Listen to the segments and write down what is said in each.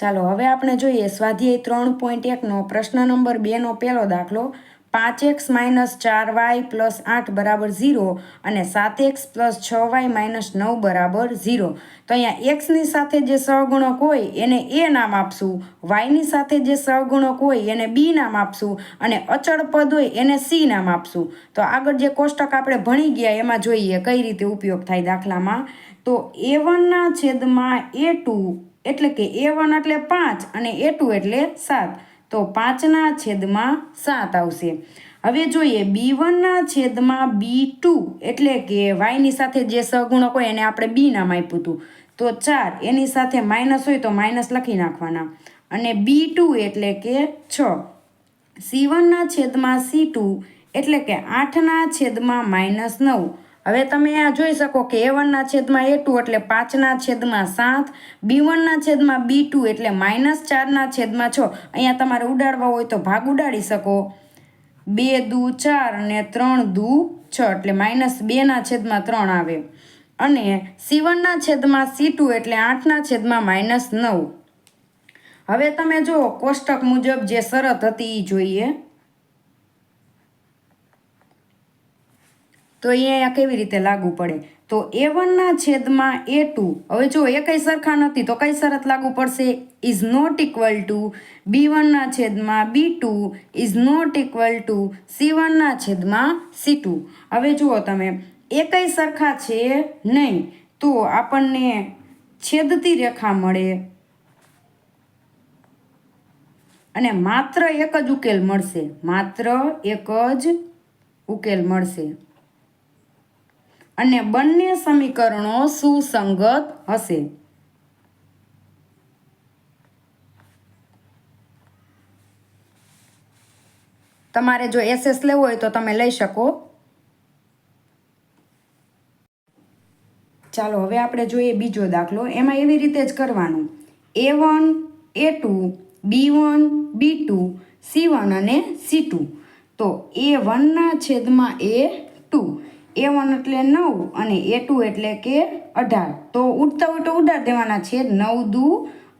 ચાલો, હવે આપણે જોઈએ સ્વાધ્યાય ત્રણ પોઈન્ટ એકનો પ્રશ્ન નંબર બેનો પહેલો દાખલો. પાંચ એક્સ માઇનસ ચાર વાય પ્લસ આઠ બરાબર ઝીરો અને સાત એક્સ પ્લસ છ વાય માઇનસ નવ બરાબર ઝીરો તો અહીંયા એક્સની સાથે જે સહગુણક હોય, એને એ નામ આપશું. વાયની સાથે જે સહગુણક હોય, એને બી નામ આપશું. અને અચળ પદ હોય, એને સી નામ આપશું. તો આગળ જે કોષ્ટક આપણે ભણી ગયા, એમાં જોઈએ કઈ રીતે ઉપયોગ થાય દાખલામાં. તો એ વનના છેદમાં એ ટુ એટલે કે એ વન એટલે પાંચ અને એ ટુ એટલે સાત. તો પાંચના છેદમાં સાત આવશે. હવે જોઈએ, બી વનના છેદમાં બી ટુ એટલે કે વાયની સાથે જે સગુણક હોય એને આપણે બી નામ આપ્યું હતું. તો ચાર, એની સાથે માઇનસ હોય તો માઇનસ લખી નાખવાના. અને બી ટુ એટલે કે છ. સી વનના છેદમાં સી ટુ એટલે કે આઠના છેદમાં માઇનસ નવ. હવે તમે આ જોઈ શકો કે એ વનના છેદમાં એ ટુ એટલે પાંચના છેદમાં સાત બી વનના છેદમાં બી ટુ એટલે માઇનસ ચારના છેદમાં છ. અહીંયા તમારે ઉડાડવા હોય તો ભાગ ઉડાડી શકો. બે દુ ચાર અને ત્રણ દુ છ એટલે માઇનસ બેના છેદમાં ત્રણ આવે. અને સી વનના છેદમાં સી ટુ એટલે આઠના છેદમાં માઇનસ નવ. હવે તમે જુઓ, કોષ્ટક મુજબ જે શરત હતી એ જોઈએ. તો એ અહીંયા કેવી રીતે લાગુ પડે? તો એ વનના છેદમાં એ ટુ હવે જો એ કંઈ સરખા નથી, તો કઈ શરત લાગુ પડશે? Is not equal to B વનના છેદમાં B two is not equal to C વનના છેદમાં સી ટુ હવે જુઓ તમે, એ કંઈ સરખા છે? નહીં. તો આપણને છેદતી રેખા મળે. અને માત્ર એક જ ઉકેલ મળશે. માત્ર એક જ ઉકેલ મળશે. અને બંને સમીકરણો સુસંગત હશે. તમારે જો એસએસ લેવો હોય તો તમે લઈ શકો. ચાલો, હવે આપણે જોઈએ બીજો દાખલો. એમાં એવી રીતે જ કરવાનું. A one, A two, B one, B two, C one અને સી ટુ. તો એ વનના છેદમાં એ ટુ. એ વન એટલે નવ અને એ ટુ એટલે કે અઢાર. તો ઉડતા ઉડતા ઉડાડ દેવાના છે નવ દુ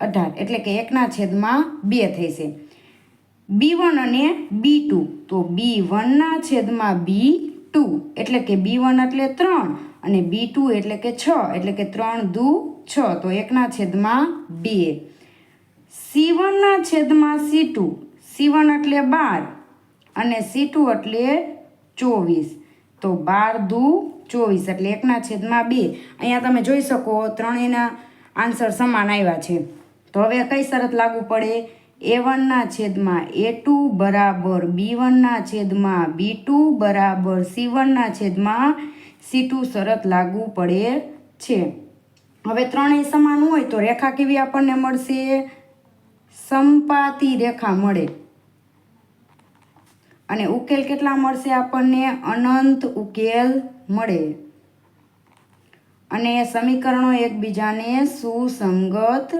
અઢાર. એટલે કે એકના છેદમાં બે થશે બી વન અને બી ટુ. તો બી વનના છેદમાં બી ટુ. એટલે કે બી વન એટલે ત્રણ અને બી ટુ એટલે કે છ. એટલે કે ત્રણ દુ છ. તો એકના છેદમાં બે. સી વનના છેદમાં સી ટુ. સી વન એટલે બાર અને સી ટુ એટલે ચોવીસ. તો બાર દુ ચોવીસ એટલે એકના છેદમાં બે. અહીંયા તમે જોઈ શકો ત્રણેયના આન્સર સમાન આવ્યા છે. તો હવે કઈ શરત લાગુ પડે? એ વનના છેદમાં એ ટુ બરાબર બી વનના છેદમાં બી ટુ બરાબર સી વનના છેદમાં સી ટુ શરત લાગુ પડે છે. હવે ત્રણેય સમાન હોય તો રેખા કેવી આપણને મળશે? સંપાતી રેખા મળે. અને ઉકેલ કેટલા મળશે આપણને? અનંત ઉકેલ મળે. અને સમીકરણો એકબીજાને સુસંગત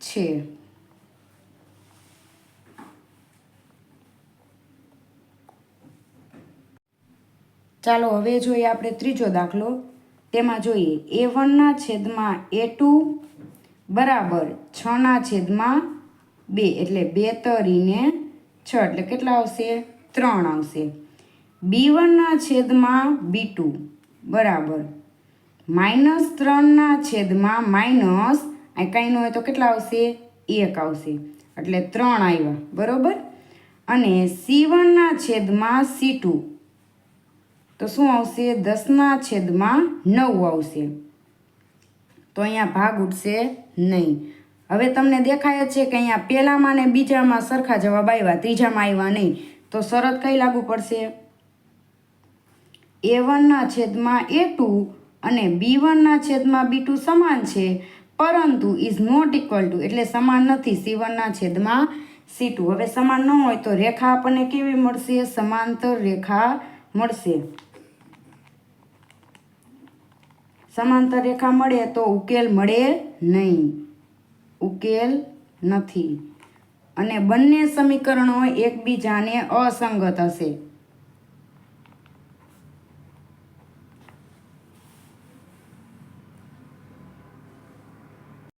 છે. ચાલો હવે જોઈએ આપણે ત્રીજો દાખલો. તેમાં જોઈએ એ વનના છેદમાં એ ટુ બરાબર છના છેદમાં બે, એટલે બે તરીને છ એટલે કેટલા આવશે? ત્રણ આવશે. બી વનના છેદમાં બી ટુ. બરાબર. માઇનસ ત્રણના છેદમાં માઇનસ આ કાંઈનું હોય તો કેટલા આવશે? એક આવશે. એટલે ત્રણ આવ્યા બરાબર? અને સી વનના છેદમાં સી ટુ. તો શું આવશે? દસના છેદમાં નવ આવશે. તો અહીંયા ભાગ ઉઠશે નહીં. હવે તમને દેખાય છે કે અહીંયા પહેલામાં ને બીજામાં સરખા જવાબ આવ્યા, ત્રીજામાં આવ્યા નહીં. તો શરત કઈ લાગુ પડશે? એ વનના છેદમાં એ ટુ અને બી વનના છેદમાં બી ટુ સમાન છે, પરંતુ ઇઝ નોટ ઇક્વલ ટુ એટલે સમાન નથી સી વનના છેદમાં સી ટુ હવે સમાન ન હોય તો રેખા આપણને કેવી મળશે? સમાંતર રેખા મળશે. સમાંતર રેખા મળે તો ઉકેલ મળે નહીં. ઉકેલ નથી. અને બંને સમીકરણો એકબીજાને અસંગત હશે.